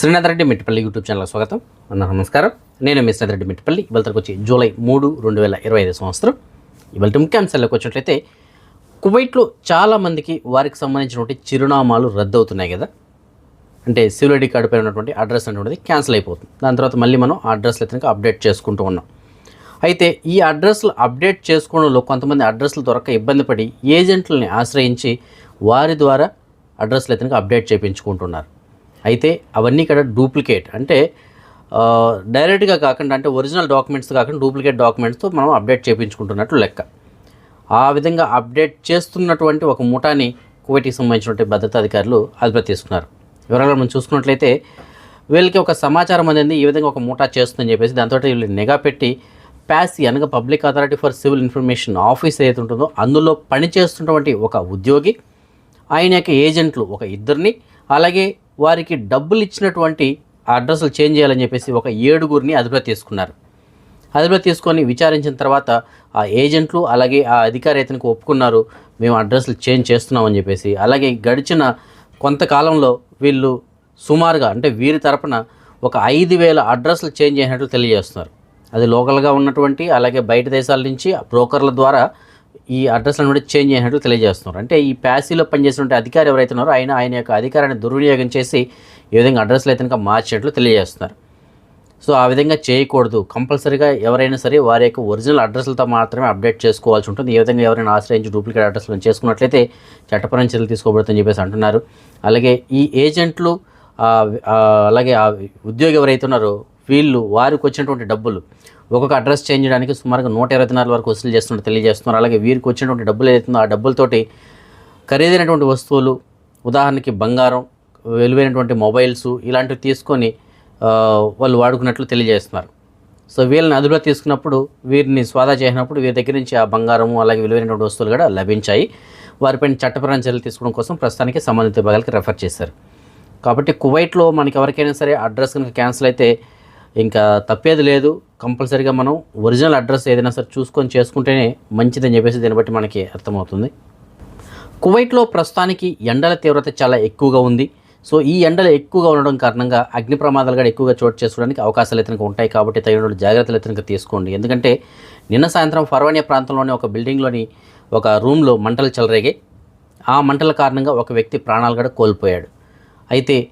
Srinath Reddy Mittipalli YouTube channel స్వాగతం. అన్న నమస్కారం. నేను మీ శ్రీనాథ్ రెడ్డి మిట్టిపల్లి. ఇవాళకి వచ్చి జూలై మూడు రెండు వేల ఇరవై ఐదు సంవత్సరం. ఇవాళ ముఖ్యాంశాల్లోకి వచ్చినట్లయితే కువైట్లో చాలామందికి వారికి సంబంధించినటువంటి చిరునామాలు రద్దు అవుతున్నాయి కదా. అంటే సివిల్ ఐడి కార్డు పైన ఉన్నటువంటి అడ్రస్ అనేటువంటిది క్యాన్సిల్ అయిపోతుంది. దాని తర్వాత మళ్ళీ మనం ఆ అడ్రస్లు ఇతనికి అప్డేట్ చేసుకుంటూ ఉన్నాం. అయితే ఈ అడ్రస్లు అప్డేట్ చేసుకోవడంలో కొంతమంది అడ్రస్లు దొరక ఇబ్బంది పడి ఏజెంట్లని ఆశ్రయించి వారి ద్వారా అడ్రస్లు ఇతనికి అప్డేట్ చేయించుకుంటున్నారు. అయితే అవన్నీ ఇక్కడ డూప్లికేట్. అంటే డైరెక్ట్గా కాకుండా అంటే ఒరిజినల్ డాక్యుమెంట్స్ కాకుండా డూప్లికేట్ డాక్యుమెంట్స్తో మనం అప్డేట్ చేయించుకుంటున్నట్లు లెక్క. ఆ విధంగా అప్డేట్ చేస్తున్నటువంటి ఒక ముఠాని కువైట్కి సంబంధించినటువంటి భద్రతా అధికారులు అదుపులో తీసుకున్నారు. వివరాలు మనం చూసుకున్నట్లయితే వీళ్ళకి ఒక సమాచారం అనేది ఈ విధంగా ఒక ముఠా చేస్తుందని చెప్పేసి దాంతో వీళ్ళు నిఘా పెట్టి ప్యాసి అనగా public authority for civil information office ఏదైతే ఉంటుందో అందులో పనిచేస్తున్నటువంటి ఒక ఉద్యోగి ఆయన యొక్క ఏజెంట్లు ఒక ఇద్దరిని అలాగే వారికి డబ్బులు ఇచ్చినటువంటి ఆ అడ్రస్లు చేంజ్ చేయాలని చెప్పేసి ఒక ఏడుగురిని అదుపులో తీసుకున్నారు. అదుపులో తీసుకొని విచారించిన తర్వాత ఆ ఏజెంట్లు అలాగే ఆ అధికారి ఒప్పుకున్నారు మేము అడ్రస్లు చేంజ్ చేస్తున్నామని చెప్పేసి. అలాగే గడిచిన కొంతకాలంలో వీళ్ళు సుమారుగా అంటే వీరి తరపున ఒక ఐదు వేల అడ్రస్లు చేంజ్ చేసినట్లు తెలియజేస్తున్నారు. అది లోకల్గా ఉన్నటువంటి అలాగే బయట దేశాల నుంచి బ్రోకర్ల ద్వారా ఈ అడ్రస్లను కూడా చేంజ్ చేసినట్లు తెలియజేస్తున్నారు. అంటే ఈ ప్యాసీలో పనిచేసినటువంటి అధికారి ఎవరైతే ఉన్నారో ఆయన ఆయన యొక్క అధికారాన్ని దుర్వినియోగం చేసి ఈ విధంగా అడ్రస్లు అయితే మార్చినట్లు తెలియజేస్తున్నారు. సో ఆ విధంగా చేయకూడదు. కంపల్సరీగా ఎవరైనా సరే వారి యొక్క ఒరిజినల్ అడ్రస్లతో మాత్రమే అప్డేట్ చేసుకోవాల్సి ఉంటుంది. ఏ విధంగా ఎవరైనా ఆశ్రయించి డూప్లికేట్ అడ్రస్లను చేసుకున్నట్లయితే చట్టపరం చర్యలు తీసుకోబడుతుందని చెప్పేసి అంటున్నారు. అలాగే ఈ ఏజెంట్లు అలాగే ఆ ఉద్యోగి ఎవరైతే ఉన్నారో వీళ్ళు వారికి వచ్చినటువంటి డబ్బులు ఒక్కొక్క అడ్రస్ చేంజ్ చేయడానికి సుమారుగా నూట ఇరవై నాలుగు వరకు వసూలు చేస్తున్నట్టు తెలియజేస్తున్నారు. అలాగే వీరికి వచ్చినటువంటి డబ్బులు ఏదైతుందో ఆ డబ్బులతోటి ఖరీదైనటువంటి వస్తువులు ఉదాహరణకి బంగారం విలువైనటువంటి మొబైల్స్ ఇలాంటివి తీసుకొని వాళ్ళు వాడుకున్నట్లు తెలియజేస్తున్నారు. సో వీళ్ళని అదుపులో తీసుకున్నప్పుడు వీరిని స్వాదా చేసినప్పుడు వీరి దగ్గర నుంచి ఆ బంగారము అలాగే విలువైనటువంటి వస్తువులు కూడా లభించాయి. వారిపైన చట్టపరమైన చర్యలు తీసుకోవడం కోసం ప్రస్తుతానికి సంబంధిత విభాగాలకు రెఫర్ చేశారు. కాబట్టి కువైట్లో మనకి ఎవరికైనా సరే అడ్రస్ కనుక క్యాన్సిల్ అయితే ఇంకా తప్పేది లేదు. కంపల్సరీగా మనం ఒరిజినల్ అడ్రస్ ఏదైనా సరే చూసుకొని చేసుకుంటేనే మంచిదని చెప్పేసి దీన్ని బట్టి మనకి అర్థమవుతుంది. కువైట్లో ప్రస్తుతానికి ఎండల తీవ్రత చాలా ఎక్కువగా ఉంది. సో ఈ ఎండలు ఎక్కువగా ఉండడం కారణంగా అగ్ని ప్రమాదాలు కూడా ఎక్కువగా చోటు చేసుకోవడానికి అవకాశాలు అయితే ఉంటాయి కాబట్టి తగిన జాగ్రత్తలు అయితే తీసుకోండి. ఎందుకంటే నిన్న సాయంత్రం ఫర్వానియా ప్రాంతంలోని ఒక బిల్డింగ్లోని ఒక రూమ్లో మంటలు చెలరేగాయి. ఆ మంటల కారణంగా ఒక వ్యక్తి ప్రాణాలు కూడా కోల్పోయాడు. అయితే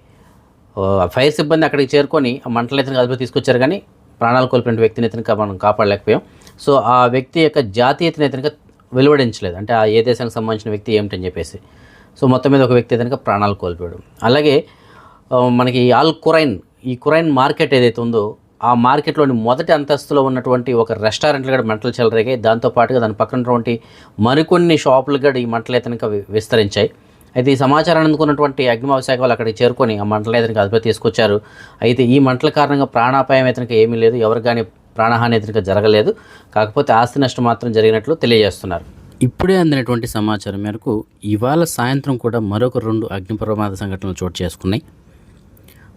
ఫైర్ సిబ్బంది అక్కడికి చేరుకొని ఆ మంటలు అయితే అదుపు తీసుకొచ్చారు కానీ ప్రాణాలు కోల్పోయిన వ్యక్తిని అయితే మనం కాపాడలేకపోయాం. సో ఆ వ్యక్తి యొక్క జాతీయతను అయితే వెలువడించలేదు. అంటే ఆ ఏ దేశానికి సంబంధించిన వ్యక్తి ఏమిటని చెప్పేసి. సో మొత్తం మీద ఒక వ్యక్తి అయితే ప్రాణాలు కోల్పోయాడు. అలాగే మనకి ఆల్ కురైన్ ఈ కురైన్ మార్కెట్ ఏదైతే ఉందో ఆ మార్కెట్లోని మొదటి అంతస్తులో ఉన్నటువంటి ఒక రెస్టారెంట్లు కూడా మంటలు చెలరేగాయి. దాంతోపాటుగా దాని పక్కన ఉన్నటువంటి మరికొన్ని షాపులు కూడా ఈ మంటలు అయితే విస్తరించాయి. అయితే ఈ సమాచారం అందుకున్నటువంటి అగ్నిమాపక శాఖ వాళ్ళు అక్కడికి చేరుకొని ఆ మంటలు అయితే అదుపు తీసుకొచ్చారు. అయితే ఈ మంటల కారణంగా ప్రాణాపాయం అయితే ఏమీ లేదు. ఎవరికి కానీ ప్రాణహాని ఇతనికి జరగలేదు. కాకపోతే ఆస్తి నష్టం మాత్రం జరిగినట్లు తెలియజేస్తున్నారు. ఇప్పుడే అందినటువంటి సమాచారం మేరకు ఇవాళ సాయంత్రం కూడా మరొక రెండు అగ్ని ప్రమాద సంఘటనలు చోటు చేసుకున్నాయి.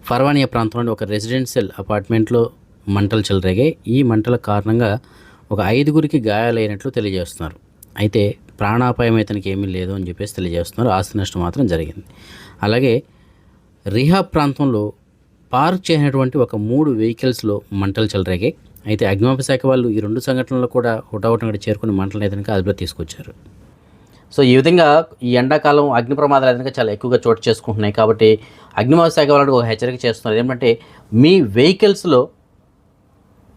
ఫర్వానియా ప్రాంతంలోని ఒక రెసిడెన్షియల్ అపార్ట్మెంట్లో మంటలు చెలరేగాయి. ఈ మంటల కారణంగా ఒక ఐదుగురికి గాయాలైనట్లు తెలియజేస్తున్నారు. అయితే ప్రాణాపాయం ఇతనికి ఏమీ లేదు అని చెప్పేసి తెలియజేస్తున్నారు. ఆస్తి నష్టం మాత్రం జరిగింది. అలాగే రిహాబ్ ప్రాంతంలో పార్క్ చేయనటువంటి ఒక మూడు వెహికల్స్లో మంటలు చెలరేగాయి. అయితే అగ్నిమాపక శాఖ వాళ్ళు ఈ రెండు సంఘటనలు కూడా హుటాహుటంగా చేరుకుని మంటలను అయితే అదుపులో తీసుకొచ్చారు. సో ఈ విధంగా ఈ ఎండాకాలం అగ్ని ప్రమాదాలు అయితే చాలా ఎక్కువగా చోటు చేసుకుంటున్నాయి కాబట్టి అగ్నిమాపక శాఖ వాళ్ళకి ఒక హెచ్చరిక చేస్తున్నారు. ఏంటంటే మీ వెహికల్స్లో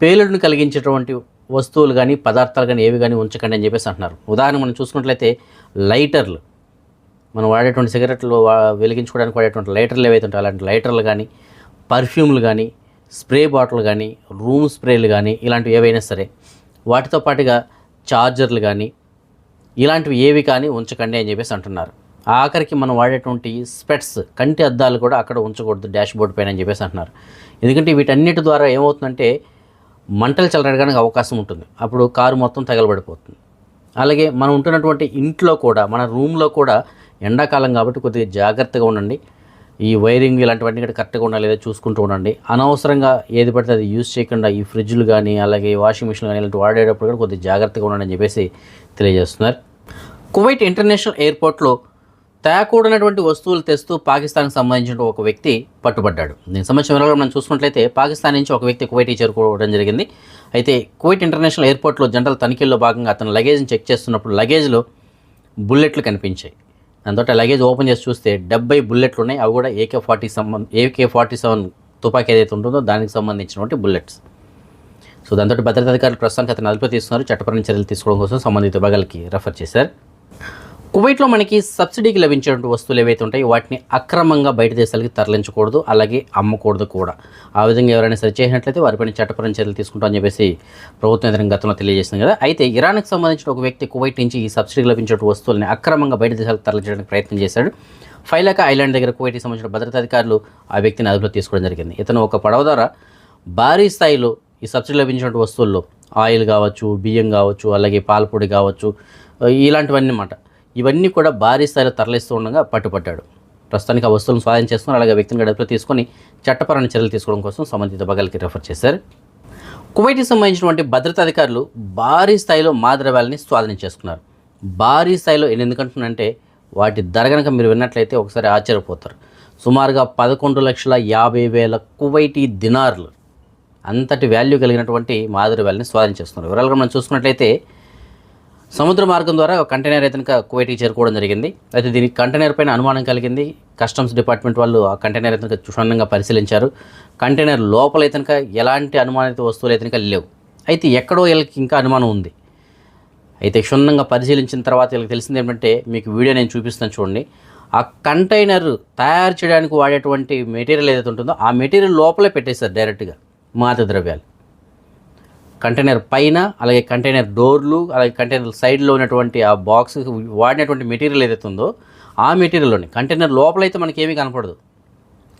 పేలుడును కలిగించేటువంటి వస్తువులు కానీ పదార్థాలు కానీ ఏవి కానీ ఉంచకండి అని చెప్పేసి అంటున్నారు. ఉదాహరణ మనం చూసుకున్నట్లయితే లైటర్లు. మనం వాడేటువంటి సిగరెట్లు వెలిగించుకోవడానికి వాడేటువంటి లైటర్లు ఏవైతే ఉంటాయో అలాంటి లైటర్లు కానీ పర్ఫ్యూమ్లు కానీ స్ప్రే బాటిల్ కానీ రూమ్ స్ప్రేలు కానీ ఇలాంటివి ఏవైనా సరే వాటితో పాటుగా చార్జర్లు కానీ ఇలాంటివి ఏవి కానీ ఉంచకండి అని చెప్పేసి అంటున్నారు. ఆఖరికి మనం వాడేటువంటి స్పెట్స్ కంటి అద్దాలు కూడా అక్కడ ఉంచకూడదు డాష్ బోర్డ్ పైన అని చెప్పేసి అంటున్నారు. ఎందుకంటే వీటన్నిటి ద్వారా ఏమవుతుందంటే మంటలు చెలరడానికి అవకాశం ఉంటుంది. అప్పుడు కారు మొత్తం తగలబడిపోతుంది. అలాగే మనం ఉంటున్నటువంటి ఇంట్లో కూడా మన రూమ్లో కూడా ఎండాకాలం కాబట్టి కొద్దిగా జాగ్రత్తగా ఉండండి. ఈ వైరింగ్ ఇలాంటివన్నీ కూడా కరెక్ట్గా ఉండాలి లేదా చూసుకుంటూ ఉండండి. అనవసరంగా ఏది పడితే అది యూజ్ చేయకుండా ఈ ఫ్రిడ్జ్లు కానీ అలాగే వాషింగ్ మిషన్ కానీ ఇలాంటి వాడేటప్పుడు కూడా కొద్దిగా జాగ్రత్తగా ఉండండి అని చెప్పేసి తెలియజేస్తున్నారు. కువైట్ ఇంటర్నేషనల్ ఎయిర్పోర్ట్లో తేకూడనటువంటి వస్తువులు తెస్తూ పాకిస్తాన్కి సంబంధించిన ఒక వ్యక్తి పట్టుబడ్డాడు. దీని సంబంధించిన వివరాలు మనం చూసుకున్నట్లయితే పాకిస్తాన్ నుంచి ఒక వ్యక్తి కువైట్కి చేరుకోవడం జరిగింది. అయితే కువైట్ ఇంటర్నేషనల్ ఎయిర్పోర్ట్లో జనరల్ తనిఖీల్లో భాగంగా అతను లగేజ్ని చెక్ చేస్తున్నప్పుడు లగేజ్లో బుల్లెట్లు కనిపించాయి. దాంతో లగేజ్ ఓపెన్ చేసి చూస్తే డెబ్బై బుల్లెట్లు ఉన్నాయి. అవి కూడా ఏకే ఫార్టీ సంబంధ ఏకే ఫార్టీ సెవెన్ తుపాకీ ఏదైతే ఉంటుందో దానికి సంబంధించినటువంటి బుల్లెట్స్. సో దాంతో భద్రతా అధికారులు ప్రస్తుతానికి అతను అదుపులో తీసుకున్నారు. చట్టపరమైన చర్యలు తీసుకోవడం కోసం సంబంధిత విభాగాలకి రెఫర్ చేశారు. కువైట్లో మనకి సబ్సిడీకి లభించేటువంటి వస్తువులు ఏవైతే ఉంటాయో వాటిని అక్రమంగా బయట దేశాలకి తరలించకూడదు అలాగే అమ్మకూడదు కూడా. ఆ విధంగా ఎవరైనా సరి చేసినట్లయితే వారిపైన చట్టపరం చర్యలు తీసుకుంటామని చెప్పేసి ప్రభుత్వం ఎదురు గతంలో తెలియజేసింది కదా. అయితే ఇరాన్కి సంబంధించిన ఒక వ్యక్తి కువైట్ నుంచి ఈ సబ్సిడీకి లభించే వస్తువులని అక్రమంగా బయట దేశాలకు తరలించడానికి ప్రయత్నం చేశాడు. ఫైలాక ఐలాండ్ దగ్గర కువైట్కి సంబంధించిన భద్రతా అధికారులు ఆ వ్యక్తిని అదుపులో తీసుకోవడం జరిగింది. ఇతను ఒక పడవ ద్వారా భారీ స్థాయిలో ఈ సబ్సిడీ లభించినటువంటి వస్తువుల్లో ఆయిల్ కావచ్చు బియ్యం కావచ్చు అలాగే పాలపొడి కావచ్చు ఇలాంటివన్నీ అన్నమాట ఇవన్నీ కూడా భారీ స్థాయిలో తరలిస్తూ ఉండగా పట్టుపట్టాడు. ప్రస్తుతానికి ఆ వస్తువులను స్వాధీనం చేసుకుని అలాగే వ్యక్తిని గడపలో తీసుకొని చట్టపరమైన చర్యలు తీసుకోవడం కోసం సంబంధిత బగాలకి రెఫర్ చేశారు. కువైట్కి సంబంధించినటువంటి భద్రతా అధికారులు భారీ స్థాయిలో మాద్రవ్యాలని స్వాధీనం చేసుకున్నారు. భారీ స్థాయిలో నేను ఎందుకంటున్నానంటే వాటి ధర కనుక మీరు విన్నట్లయితే ఒకసారి ఆశ్చర్యపోతారు. సుమారుగా పదకొండు లక్షల యాభై వేల కువైటీ దినార్లు అంతటి వాల్యూ కలిగినటువంటి మాదిరి స్వాధీనం చేస్తున్నారు వివరాలుగా మనం చూసుకున్నట్లయితే సముద్ర మార్గం ద్వారా ఒక కంటైనర్ అయితే కనుక కువైట్కి చేరుకోవడం జరిగింది. అయితే దీనికి కంటైనర్ పైన అనుమానం కలిగింది. కస్టమ్స్ డిపార్ట్మెంట్ వాళ్ళు ఆ కంటైనర్ అయితే క్షుణ్ణంగా పరిశీలించారు. కంటైనర్ లోపల అయితే కనుక ఎలాంటి అనుమానిత వస్తువులు అయితే కనుక లేవు. అయితే ఎక్కడో వీళ్ళకి ఇంకా అనుమానం ఉంది. అయితే క్షుణ్ణంగా పరిశీలించిన తర్వాత వీళ్ళకి తెలిసింది ఏంటంటే మీకు వీడియో నేను చూపిస్తాను చూడండి. ఆ కంటైనర్ తయారు చేయడానికి వాడేటువంటి మెటీరియల్ ఏదైతే ఉంటుందో ఆ మెటీరియల్ లోపలే పెట్టేశారు డైరెక్ట్గా మాత ద్రవ్యాలు. కంటైనర్ పైన అలాగే కంటైనర్ డోర్లు అలాగే కంటైనర్ సైడ్లో ఉన్నటువంటి ఆ బాక్స్ వాడినటువంటి మెటీరియల్ ఏదైతే ఉందో ఆ మెటీరియల్లోని కంటైనర్ లోపలైతే మనకి ఏమీ కనపడదు.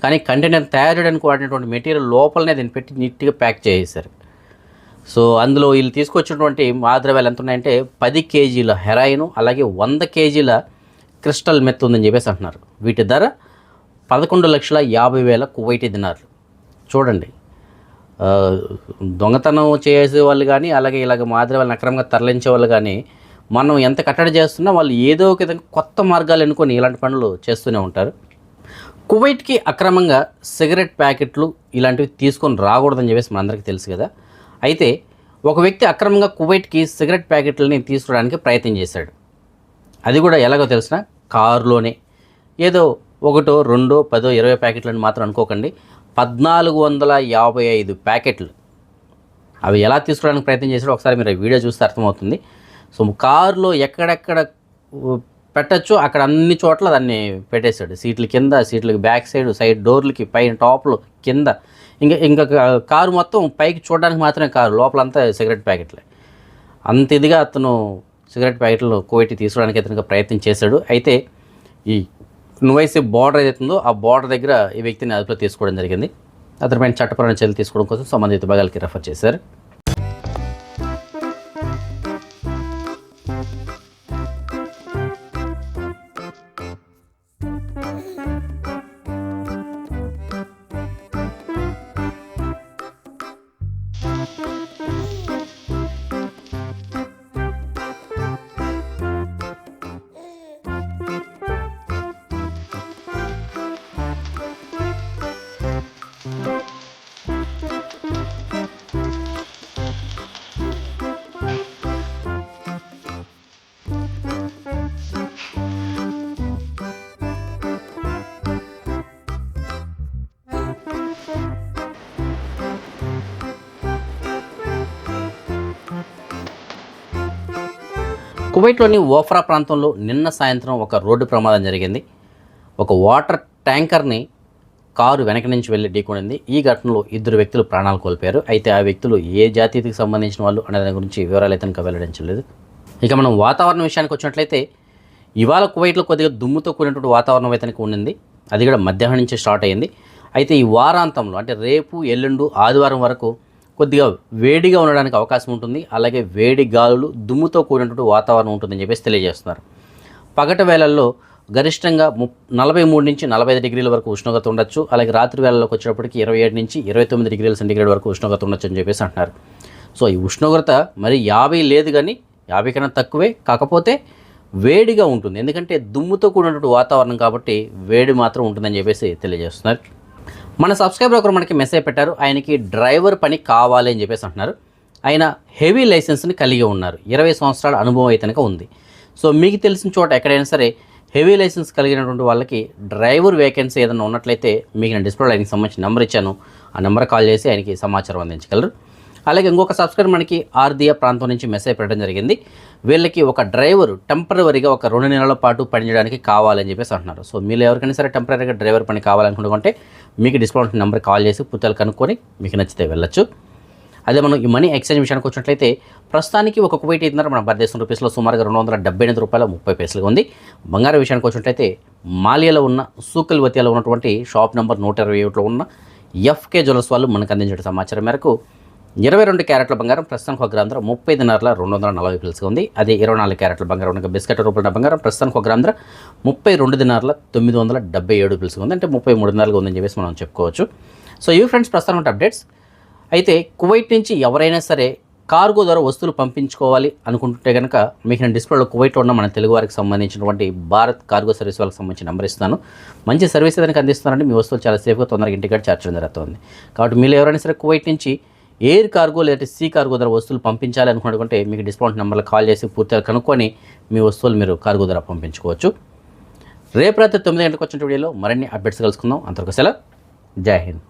కానీ కంటైనర్ తయారు చేయడానికి వాడినటువంటి మెటీరియల్ లోపలనే దీన్ని పెట్టి నీట్గా ప్యాక్ చేసేసారు సో అందులో వీళ్ళు తీసుకొచ్చినటువంటి మాద్రవ్యాలు ఎంత ఉన్నాయంటే పది కేజీల హెరాయిన్ అలాగే వంద కేజీల క్రిస్టల్ మెత్ ఉందని చెప్పేసి అంటున్నారు. వీటి ధర పదకొండు లక్షల యాభై వేల కువైటీ దినార్లు. చూడండి. దొంగతనం చేసే వాళ్ళు కానీ అలాగే ఇలాగ మాదిరి వాళ్ళని అక్రమంగా తరలించే వాళ్ళు కానీ మనం ఎంత కట్టడి చేస్తున్నా వాళ్ళు ఏదో ఒక విధంగా కొత్త మార్గాలు ఎన్నుకొని ఇలాంటి పనులు చేస్తూనే ఉంటారు. కువైట్కి అక్రమంగా సిగరెట్ ప్యాకెట్లు ఇలాంటివి తీసుకొని రాకూడదని చెప్పేసి మనందరికీ తెలుసు కదా. అయితే ఒక వ్యక్తి అక్రమంగా కువైట్కి సిగరెట్ ప్యాకెట్లని తీసుకురావడానికి ప్రయత్నం చేశాడు. అది కూడా ఎలాగో తెలిసిన కారులోనే. ఏదో ఒకటో రెండో పదో ఇరవై ప్యాకెట్లని మాత్రం అనుకోకండి. పద్నాలుగు వందల యాభై ఐదు ప్యాకెట్లు. అవి ఎలా తీసుకోవడానికి ప్రయత్నం చేశారో ఒకసారి మీరు ఆ వీడియో చూస్తే అర్థమవుతుంది. సో కారులో ఎక్కడెక్కడ పెట్టచ్చు అక్కడ అన్ని చోట్ల దాన్ని పెట్టేశాడు. సీట్ల కింద సీట్లకి బ్యాక్ సైడ్ సైడ్ డోర్లకి పైన టాప్లు కింద. ఇంకా ఇంకా కారు మొత్తం పైకి చూడడానికి మాత్రమే కారు లోపలంతా సిగరెట్ ప్యాకెట్లే. అంత ఇదిగా అతను సిగరెట్ ప్యాకెట్లు కోటి తీసుకోవడానికి అతనికి ప్రయత్నం చేశాడు. అయితే ఈ నువైసే బార్డర్ ఏదైతే ఉందో ఆ బార్డర్ దగ్గర ఈ వ్యక్తిని అదుపులో తీసుకోవడం జరిగింది. అతనిపైన చట్టపరమైన చర్యలు తీసుకోవడం కోసం సంబంధిత విభాగాలకి రెఫర్ చేశారు. కువైట్లోని ఓఫ్రా ప్రాంతంలో నిన్న సాయంత్రం ఒక రోడ్డు ప్రమాదం జరిగింది. ఒక వాటర్ ట్యాంకర్ని కారు వెనక నుంచి వెళ్ళి ఢీకొనింది. ఈ ఘటనలో ఇద్దరు వ్యక్తులు ప్రాణాలు కోల్పోయారు. అయితే ఆ వ్యక్తులు ఏ జాతీయతకి సంబంధించిన వాళ్ళు అనే దాని గురించి వివరాలు అయితే ఇంకా వెల్లడించలేదు. ఇక మనం వాతావరణం విషయానికి వచ్చినట్లయితే ఇవాళ కువైట్లో కొద్దిగా దుమ్ముతో కూడినటువంటి వాతావరణం అయితే ఉండింది. అది కూడా మధ్యాహ్నం నుంచి స్టార్ట్ అయింది. అయితే ఈ వారాంతంలో అంటే రేపు ఎల్లుండు ఆదివారం వరకు కొద్దిగా వేడిగా ఉండడానికి అవకాశం ఉంటుంది. అలాగే వేడి గాలులు దుమ్ముతో కూడినటువంటి వాతావరణం ఉంటుందని చెప్పేసి తెలియజేస్తున్నారు. పగటి వేళల్లో గరిష్టంగా ము నలభై మూడు నుంచి నలభై ఐదు డిగ్రీల వరకు ఉష్ణోగ్రత ఉండొచ్చు. అలాగే రాత్రి వేళల్లోకి వచ్చేటప్పటికి ఇరవై ఏడు నుంచి ఇరవై తొమ్మిది డిగ్రీల సెంటిగ్రేడ్ వరకు ఉష్ణోగ్రత ఉండొచ్చు అని చెప్పేసి అంటున్నారు. సో ఈ ఉష్ణోగ్రత మరి యాభై లేదు కానీ యాభై కన్నా తక్కువే. కాకపోతే వేడిగా ఉంటుంది. ఎందుకంటే దుమ్ముతో కూడినటువంటి వాతావరణం కాబట్టి వేడి మాత్రం ఉంటుందని చెప్పేసి తెలియజేస్తున్నారు. మన సబ్స్క్రైబర్ ఒకరు మనకి మెసేజ్ పెట్టారు ఆయనకి డ్రైవర్ పని కావాలి అని చెప్పేసి అంటున్నారు. ఆయన హెవీ లైసెన్స్ని కలిగి ఉన్నారు. ఇరవై సంవత్సరాల అనుభవం అయితే ఉంది. సో మీకు తెలిసిన చోట ఎక్కడైనా సరే హెవీ లైసెన్స్ కలిగినటువంటి వాళ్ళకి డ్రైవర్ వేకెన్సీ ఏదైనా ఉన్నట్లయితే మీకు నేను డిస్ప్లే ఆయనకి సంబంధించిన నెంబర్ ఇచ్చాను. ఆ నెంబర్ కాల్ చేసి ఆయనకి సమాచారం అందించగలరు. అలాగే ఇంకొక సబ్స్క్రైబర్ మనకి ఆర్దియా ప్రాంతం నుంచి మెసేజ్ పెట్టడం జరిగింది. వీళ్ళకి ఒక డ్రైవర్ టెంపరీగా ఒక రెండు నెలల పాటు పనిచేయడానికి కావాలని చెప్పేసి అంటున్నారు. సో మీరు ఎవరికైనా సరే టెంపరీగా డ్రైవర్ పని కావాలనుకుంటే మీకు డిస్కౌంట్ నెంబర్ కాల్ చేసి పుత్తలు కనుక్కొని మీకు నచ్చితే వెళ్ళొచ్చు. అదే మనం ఈ మనీ ఎక్స్చేంజ్ విషయానికి వచ్చినట్లయితే ప్రస్తుతానికి ఒక కువైట్ ఐదున్నర మన భారతదేశం రూపీస్లో సుమారుగా రెండు వందల డెబ్బై ఎనిమిది రూపాయల ముప్పై పైసలుగా ఉంది. బంగారం విషయానికి వచ్చినట్లయితే మాలియాలో ఉన్న సూకల్ వతియాలో ఉన్నటువంటి షాప్ నెంబర్ నూట ఇరవై ఒకటిలో ఉన్న ఎఫ్కే జ్యువెల్స్ వాళ్ళు మనకు అందించిన సమాచారం మేరకు ఇరవై రెండు క్యారెట్ల బంగారం ప్రస్తుతానికి ఒక గ్రామ ధర ముప్పై దినార్ల రెండు వందల నలభై పిలుసుగా ఉంది. అదే ఇరవై నాలుగు క్యారెట్ల బంగారం ఉన్న బిస్కెట్ రూపాయల బంగారం ప్రస్తుతానికి ఒక గ్రామ ధర ముప్పై రెండు దినారుల తొమ్మిది వందల డెబ్బై ఏడు పిలుసుగా ఉంది. అంటే ముప్పై మూడు దినాలుగా ఉందని చెప్పేసి మనం చెప్పుకోవచ్చు. సో ఇవి ఫ్రెండ్స్ ప్రస్తుతం అప్డేట్స్. అయితే కువైట్ నుంచి ఎవరైనా సరే కార్గో ద్వారా వస్తువులు పంపించుకోవాలి అనుకుంటుంటే కనుక మీకు నేను డిస్ప్లేలో కువైట్లో ఉన్న మన తెలుగు వారికి సంబంధించినటువంటి భారత్ కార్గో సర్వీస్ వాళ్ళకి సంబంధించిన నెంబర్ ఇస్తాను మంచి సర్వీస్ ఏదైనా అందిస్తున్నారంటే మీ వస్తువులు చాలా సేఫ్గా తొందరగా ఇంటికి చేర్చడం జరుగుతుంది. కాబట్టి మీరు ఎవరైనా సరే కువైట్ నుంచి ఎయిర్ కార్గో లేదంటే సీ కార్గో ద్వారా వస్తువులు పంపించాలి అనుకుంటే మీకు డిస్కౌంట్ నెంబర్లో కాల్ చేసి పూర్తిగా కనుక్కొని మీ వస్తువులు మీరు కార్గో ద్వారా పంపించుకోవచ్చు. రేపు రాత్రి తొమ్మిది గంటలకు వచ్చిన వీడియోలో మరిన్ని అప్డేట్స్ కలుసుకుందాం. అంతవరకు సెలవు. జై హింద్.